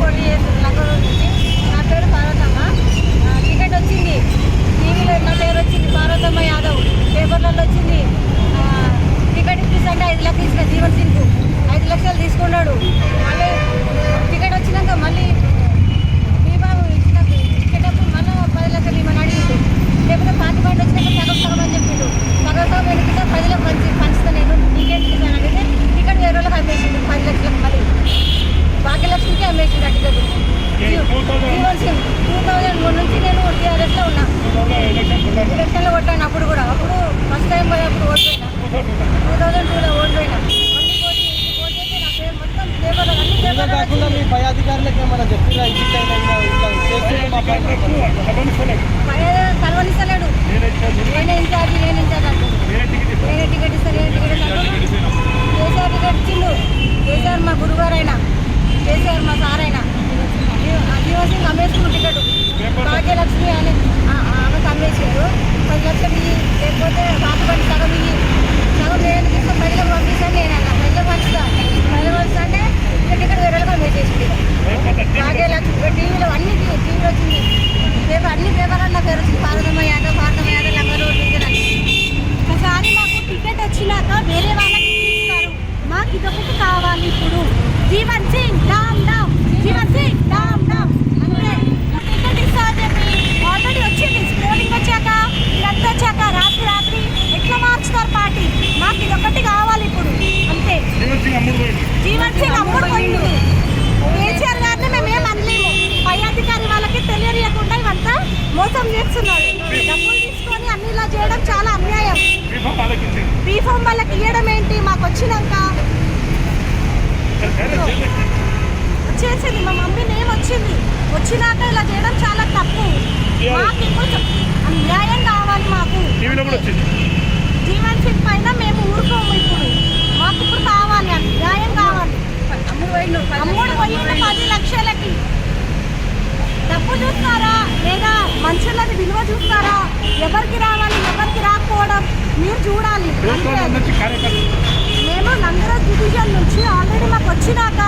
我也是。ఏమైనా చెప్పిరా ఇట్లయినా ఇట్లా చేస్తే మా పైన కలవనిస్తలేడు నేనే ఇన్ఛార్జ్ ఇన్ఛార్జ్ నేనే టికెట్ ఇస్తాను నేనే టికెట్ ఇస్తాను కేసీఆర్ టికెట్ ఇచ్చిండు కేసీఆర్ మా గురుగారు అయినా కేసీఆర్ మా సార్ కావాలి ఇప్పుడు. జీవన్ సింగ్ డామ్ డామ్ జీవన్ సింగ్ డామ్ టికెట్ చెప్పి ఆల్రెడీ వచ్చింది. స్క్రోలింగ్ వచ్చాక ఇదంతా వచ్చాక రాత్రి రాత్రి ఎట్లా మార్చుతారు పార్టీ? మాకు ఇదొకటి కావాలి ఇప్పుడు. అంతే. జీవన్ సింగ్ అమ్ముడు పోయిండు. కేసీఆర్ గారిని మేము అనలేము. పై అధికారి వాళ్ళకి తెలియకుండా ఇవంతా మోసం చేస్తున్నాడు డబ్బులు తీసుకొని అన్ని ఇలా చేయడం చాలా అన్యాయం. బీఫామ్ వాళ్ళకి ఇవ్వడం ఏంటి? మాకు వచ్చినాక వచ్చేసింది మా మమ్మీ నేమ్ వచ్చింది. వచ్చినాక ఇలా చేయడం చాలా తప్పు. మాకు ఇప్పుడు న్యాయం కావాలి మాకు. జీవన్ సింగ్ పైన మేము ఊరుకోము ఇప్పుడు. మాకు ఇప్పుడు కావాలి న్యాయం కావాలి. అమ్ముడు పోయిండు పది లక్షలకి. డబ్బు చూస్తారా లేదా మనుషులని విలువ చూస్తారా? ఎవరికి రావాలి ఎవరికి రాకపోవడం మీరు చూడాలి అంతే. మేము నంగరాజ్ డివిజన్ నుంచి ఆల్రెడీ